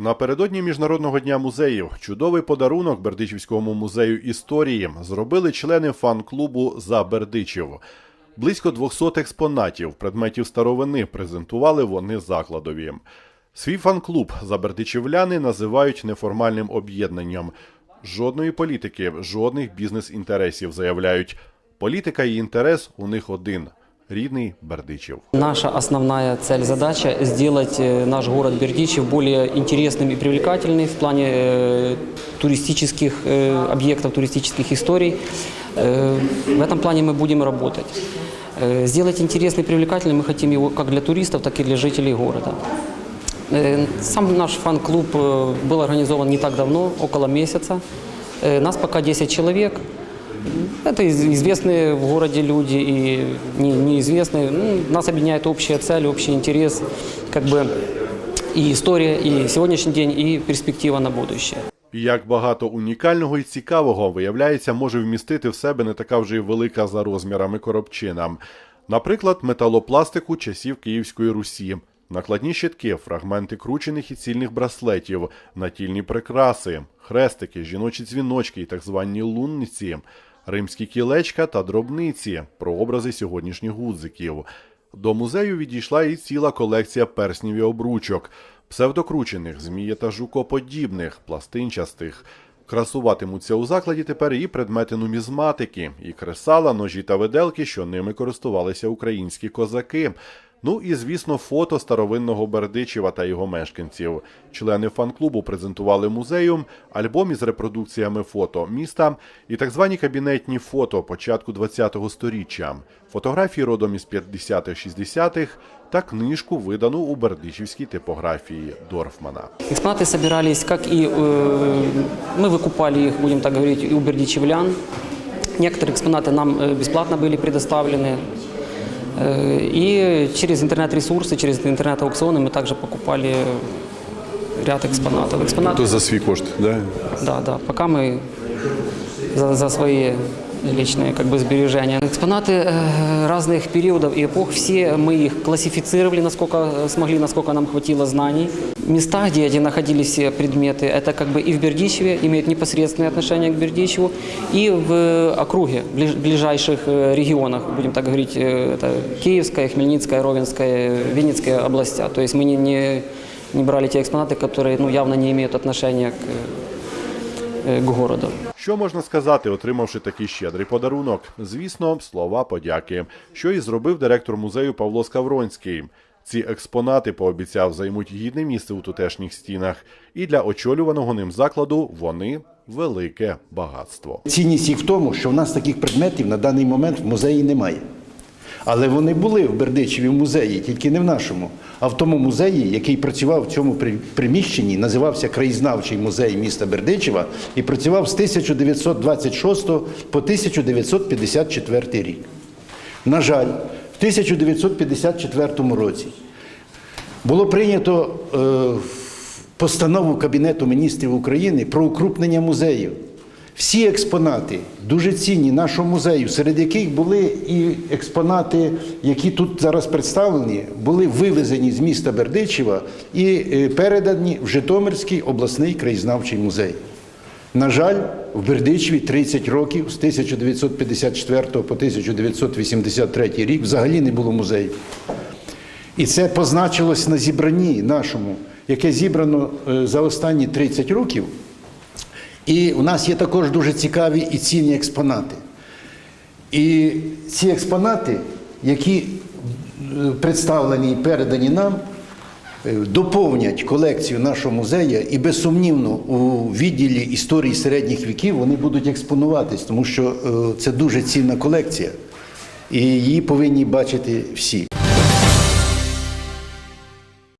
Напередодні міжнародного дня музеїв чудовий подарунок Бердичівському музею історії зробили члени фан-клубу за Бердичів. Близько 200 експонатів, предметів старовини презентували вони закладові. Свій фан-клуб забердичівляни називають неформальним об'єднанням. Жодної політики, жодних бізнес-інтересів заявляють. Політика і інтерес у них один рідний Бердичів. Наша основная цель, задача – сделать э, наш город Бердичев более интересным и привлекательным в плане э, туристических э, объектов, туристических историй. Э, В этом плане мы будем работать. Э, Сделать интересный и привлекательным мы хотим его как для туристов, так и для жителей города. Э, Сам наш фан-клуб э, был организован не так давно, около месяца. Э, Нас пока 10 человек. Это из- известные в городе люди и не- неизвестные. Ну, нас объединяет общая цель, общий интерес, как бы и история, и сегодняшний день, и перспектива на будущее. І Як багато унікального і цікавого, виявляється, може вмістити в себе не така вже й велика за розмірами коробчина. Наприклад, металопластику часів Київської Русі, накладні щитки, фрагменти кручених і цільних браслетів, натільні прикраси, хрестики, жіночі дзвіночки і так звані лунниці, римські кілечка та дробниці, прообрази сьогоднішніх гудзиків. До музею відійшла і ціла колекція перснів і обручок, псевдокручених, змія та жукоподібних, пластинчастих. Красуватимуться у закладі тепер і предмети нумізматики, і кресала, ножі та виделки, що ними користувалися українські козаки. Ну і звісно, фото старовинного Бердичева та його мешканців. Члени фан-клубу презентували музею альбом із репродукціями фото міста і так звані кабінетні фото початку ХХ століття, фотографії родом із 50-х-60-х та книжку, видану у бердичівській типографії Дорфмана. Экспонаты собирались, как и э, мы выкупали их, будем так говорить, и у бердичевлян. Некоторые экспонаты нам э, бесплатно были предоставлены. Э, И через интернет-ресурсы, через интернет-аукционы мы также покупали ряд экспонатов. Экспонаты То за свій кошт, да? Да, да. Пока мы за, за свои личные как бы сбережения. Экспонаты э, разных периодов и эпох, все мы их классифицировали, насколько смогли, насколько нам хватило знаний. Места, где, где находились все предметы, это как бы и в Бердичеве, имеют непосредственное отношение к Бердичеву, и в округе, ближ- ближайших э, регионах, будем так говорить, э, это Киевская, Хмельницкая, Ровенская, Винницкая областя. То есть мы не, не, не брали те экспонаты, которые ну, явно не имеют отношения к, э, к городу. Що можна сказати, отримавши такий щедрий подарунок? Звісно, слова подяки, що і зробив директор музею Павло Скавронський. Ці експонати пообіцяв займуть гідне місце у тутешніх стінах, і для очолюваного ним закладу вони велике багатство. Цінність їх в тому, що в нас таких предметів на даний момент в музеї немає. Але вони були в Бердичеві музеї, тільки не в нашому, а в тому музеї, який працював в цьому приміщенні, називався Краєзнавчий музей міста Бердичева і працював з 1926 по 1954 рік. На жаль, в 1954 році було прийнято е, постанову Кабінету міністрів України про укрупнення музеїв. Всі експонати дуже цінні нашого музею, серед яких були і експонати, які тут зараз представлені, були вивезені з міста Бердичева і е, передані в Житомирський обласний краєзнавчий музей. На жаль, в Бердичеві 30 років з 1954 по 1983 рік взагалі не було музею. І це позначилось на зібранні нашому, яке зібрано е, за останні 30 років. І у нас є також дуже цікаві і цінні експонати. І ці експонати, які е, представлені і передані нам, е, доповнять колекцію нашого музею, і безсумнівно у відділі історії середніх віків вони будуть експонуватись, тому що е, це дуже цінна колекція, і її повинні бачити всі.